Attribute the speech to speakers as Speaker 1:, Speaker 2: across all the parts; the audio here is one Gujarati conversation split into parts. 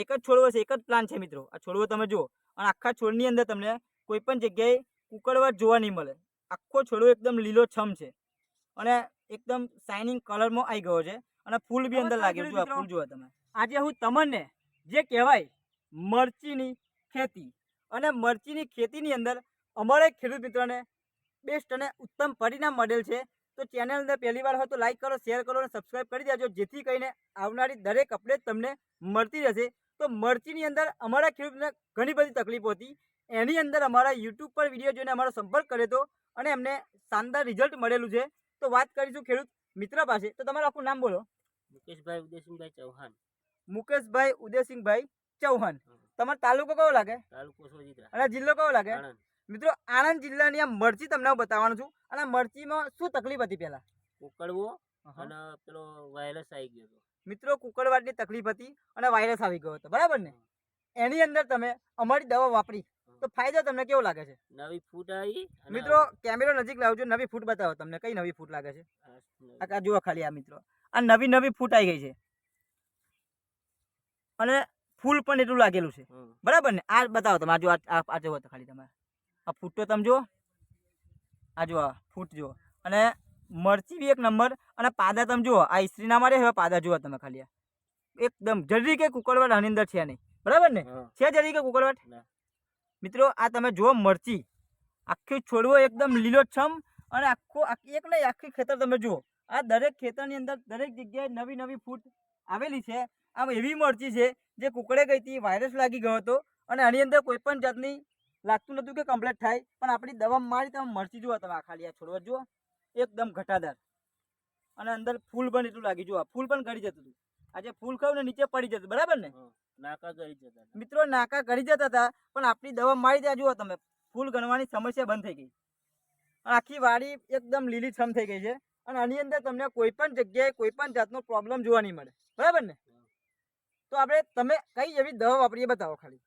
Speaker 1: એક જ છોડવો છે એક જ પ્લાન છે મિત્રો. આ છોડવો તમે જુઓ. અને આખા છોડની અંદર તમને કોઈ પણ જગ્યાએ કુકડવાટ જોવા નહીં મળે. આખો છોડવો એકદમ લીલો છમ છે. અને એકદમ શાઇનિંગ કલરમાં આવી ગયો છે. અને ફૂલ બી અંદર લાગેલું આ ફૂલ જોવા તમે.
Speaker 2: આજે હું તમને જે કહેવાય મરચીની ખેતી અને મરચીની ખેતીની અંદર અમારા ખેડૂત મિત્રોને બેસ્ટ અને ઉત્તમ પરિણામ મળેલ છે. તો ચેનલ અંદર પહેલી વાર હોય તો લાઈક કરો શેર કરો અને સબસ્ક્રાઈબ કરી દેજો. જેથી કરીને આવનારી દરેક અપડેટ તમને મળતી રહેશે. તો મરચીની અંદર અમારા ખેડૂતને ઘણી બધી તકલીફો હતી. એની અંદર અમારા યુટ્યુબ પર વીડિયો જોઈને અમારો સંપર્ક કર્યો હતો અને એમને શાનદાર રિઝલ્ટ મળેલું છે. તો વાત કરીશું ખેડૂત મિત્ર પાસે. તો તમારું આખું નામ બોલો.
Speaker 3: મુકેશભાઈ ઉદયસિંહભાઈ ચૌહાણ.
Speaker 2: મુકેશભાઈ ઉદયસિંહભાઈ ચૌહાણ. તમારો તાલુકો કયો લાગે?
Speaker 3: તાલુકો
Speaker 2: અને જિલ્લો કયો લાગે? મિત્રો આણંદ જિલ્લાની આ મરચી તમને હું બતાવવાનું છું. અને મરચીમાં શું તકલીફ હતી પહેલા?
Speaker 3: ઉકળવો અને પેલો વાયરસ આવી ગયો
Speaker 2: મિત્રો કુકડવાટની તકલીફ હતી અને વાયરસ આવી ગયો હતો. બરાબર ને? એની અંદર તમે અમારી દવા વાપરી. તો ફાયદો તમને કેવો લાગે છે?
Speaker 3: નવી ફૂટ આવી
Speaker 2: મિત્રો કેમેરો નજીક લાવજો. નવી ફૂટ બતાવો તમને. કઈ નવી ફૂટ લાગે છે?
Speaker 3: આ
Speaker 2: કા જુઓ ખાલી આ મિત્રો. આ નવી નવી ફૂટ આવી ગઈ છે. અને ફૂલ પણ એટલું લાગેલું છે. બરાબર ને? આ બતાવો તમે. આ જો આ આ જુઓ ખાલી તમે આ ફૂટ તો તમે જુઓ. આ જુઓ ફૂટ જુઓ. અને મરચી બી એક નંબર અને પાદા તમે જુઓ આ ઇસ્ત્રી ના મારે હવે પાદા જુઓ તમે ખાલી એકદમ જલ્દી કે કુકડવાટ આની અંદર છે નહીં. બરાબર ને? છે જલ્દી કે કુકડવાટ મિત્રો આ તમે જુઓ મરચી. આખી છોડવો એકદમ લીલોછમ અને આખો એક નહીં આખી ખેતર તમે જુઓ. આ દરેક ખેતરની અંદર દરેક જગ્યાએ નવી નવી ફૂટ આવેલી છે. આમ એવી મરચી છે જે કુકડે ગઈ હતી વાયરસ લાગી ગયો હતો અને આની અંદર કોઈ પણ જાતની લાગતું નહોતું કે કમ્પ્લેટ થાય. પણ આપણી દવા મારી તમે મરચી જુઓ તમે આ ખાલી આ છોડવા જુઓ. એકદમ ઘટાદાર. અને અંદર ફૂલ પણ એટલું લાગી જુઓ ફૂલ પણ ગળી જતું હતું. આજે ફૂલ ખાવ ને નીચે પડી જતું. બરાબર ને?
Speaker 3: નાકા ગળી જતા
Speaker 2: મિત્રો નાકા કરી જતા હતા પણ આપણી દવા મારી ત્યાં જુઓ તમે. ફૂલ ગણવાની સમસ્યા બંધ થઈ ગઈ. આખી વાડી એકદમ લીલીછમ થઈ ગઈ છે. અને આની અંદર તમને કોઈ પણ જગ્યાએ કોઈ પણ જાતનો પ્રોબ્લેમ જોવા નહીં મળે. બરાબર ને? તો આપણે તમે કઈ એવી દવા વાપરીએ બતાવો ખાલી.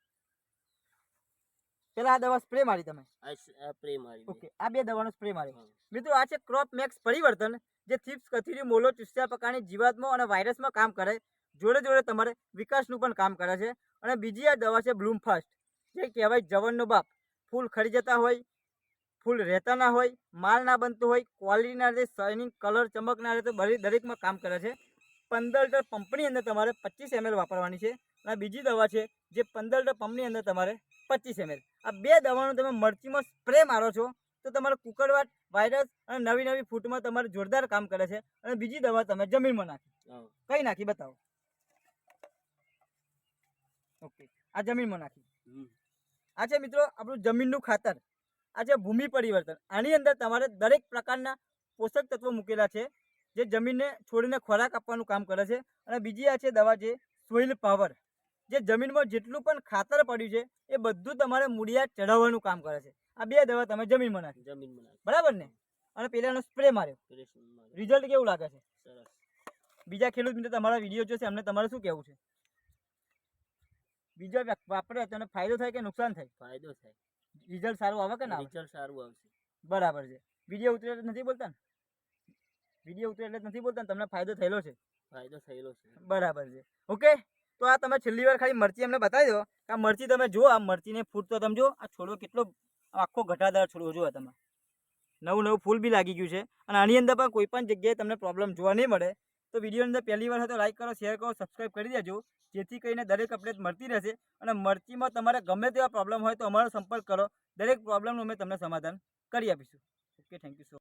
Speaker 2: પેલા આ દવા સ્પ્રે મારી તમે.
Speaker 3: આ સ- આ પ્રે મારી
Speaker 2: ઓકે આ બે દવાનો સ્પ્રે
Speaker 3: મારી.
Speaker 2: મિત્રો આ છે ક્રોપ મેક્સ પરિવર્તન જે થીપ્સ કથીરી મોલો ચુસ્યા પ્રકારની જીવાતમાં અને વાયરસમાં કામ કરે જોડે જોડે તમારે વિકાસનું પણ કામ કરે છે. અને બીજી આ દવા છે બ્લૂમ ફાસ્ટ જે કહેવાય જવનનો બાપ. ફૂલ ખરી જતા હોય ફૂલ રહેતા ના હોય માલ ના બનતું હોય ક્વોલિટી ના રહે શાઇનિંગ કલર ચમક ના રહે તો બધી દરેકમાં કામ કરે છે. પંદર લીટર પંપની અંદર તમારે પચીસ એમએલ વાપરવાની છે અને બીજી દવા છે જે પંદર લીટર પંપની અંદર તમારે પચીસ એમએલ. આ બે દવાનો તમે મરચીમાં સ્પ્રે મારો છો તો તમારો કુકરવાટ વાયરસ અને નવી નવી ફૂટમાં તમારે જોરદાર કામ કરે છે અને બીજી દવા તમે જમીનમાં નાખી. કઈ નાખી બતાવો? ઓકે આ જમીનમાં નાખી. આ છે મિત્રો આપણું જમીનનું ખાતર. આ છે ભૂમિ પરિવર્તન. આની અંદર તમારે દરેક પ્રકારના પોષક તત્વો મૂકેલા છે. જે જમીનને છોડીને ખોરાક આપવાનું કામ કરે છે. અને બીજી આ છે દવા છે સોઇલ પાવર. જે જમીનમાં જેટલું પણ ખાતર પડ્યું છે એ બધું તમારે મૂળિયા ચઢાવવાનું કામ કરે છે. આ બે દવા તમે જમીનમાં નાખી.
Speaker 3: જમીનમાં
Speaker 2: બરાબર ને? અને પેલાનો સ્પ્રે માર્યો. રિઝલ્ટ કેવું લાગે છે?
Speaker 3: સરસ.
Speaker 2: બીજા ખેડૂત મિત્રો તમારા વીડિયો જોશે એમને તમારે શું કહેવું છે? બીજા વાપરે તો ફાયદો થાય કે નુકસાન થાય?
Speaker 3: ફાયદો થાય.
Speaker 2: રિઝલ્ટ સારું આવે કે ના
Speaker 3: રિઝલ્ટ સારું આવશે.
Speaker 2: બરાબર છે. વીડિયો ઉતરે નથી બોલતા ને? વીડિયો ઉતરે એટલે નથી બોલતા તમને ફાયદો થયેલો છે.
Speaker 3: ફાયદો થયેલો છે.
Speaker 2: બરાબર છે. ઓકે? તો આ તમે છેલ્લી વાર ખાલી મરચી અમને બતાવી દો. કે આ મરચી તમે જુઓ આ મરચીને ફૂટતો તમે જુઓ આ છોડવો કેટલો આખો ઘટાદાર છોડવો જુઓ તમે. નવું નવું ફૂલ બી લાગી ગયું છે. અને આની અંદર પણ કોઈ પણ જગ્યાએ તમને પ્રોબ્લેમ જોવા નહીં મળે. તો વિડીયોની અંદર પહેલી વાર હોય તો લાઇક કરો શેર કરો સબસ્ક્રાઈબ કરી દેજો. જેથી કરીને દરેક અપડેટ મળતી રહેશે. અને મરચીમાં તમારે ગમે તેવા પ્રોબ્લેમ હોય તો અમારો સંપર્ક કરો. દરેક પ્રોબ્લેમનું અમે તમને સમાધાન કરી આપીશું. Okay thank you so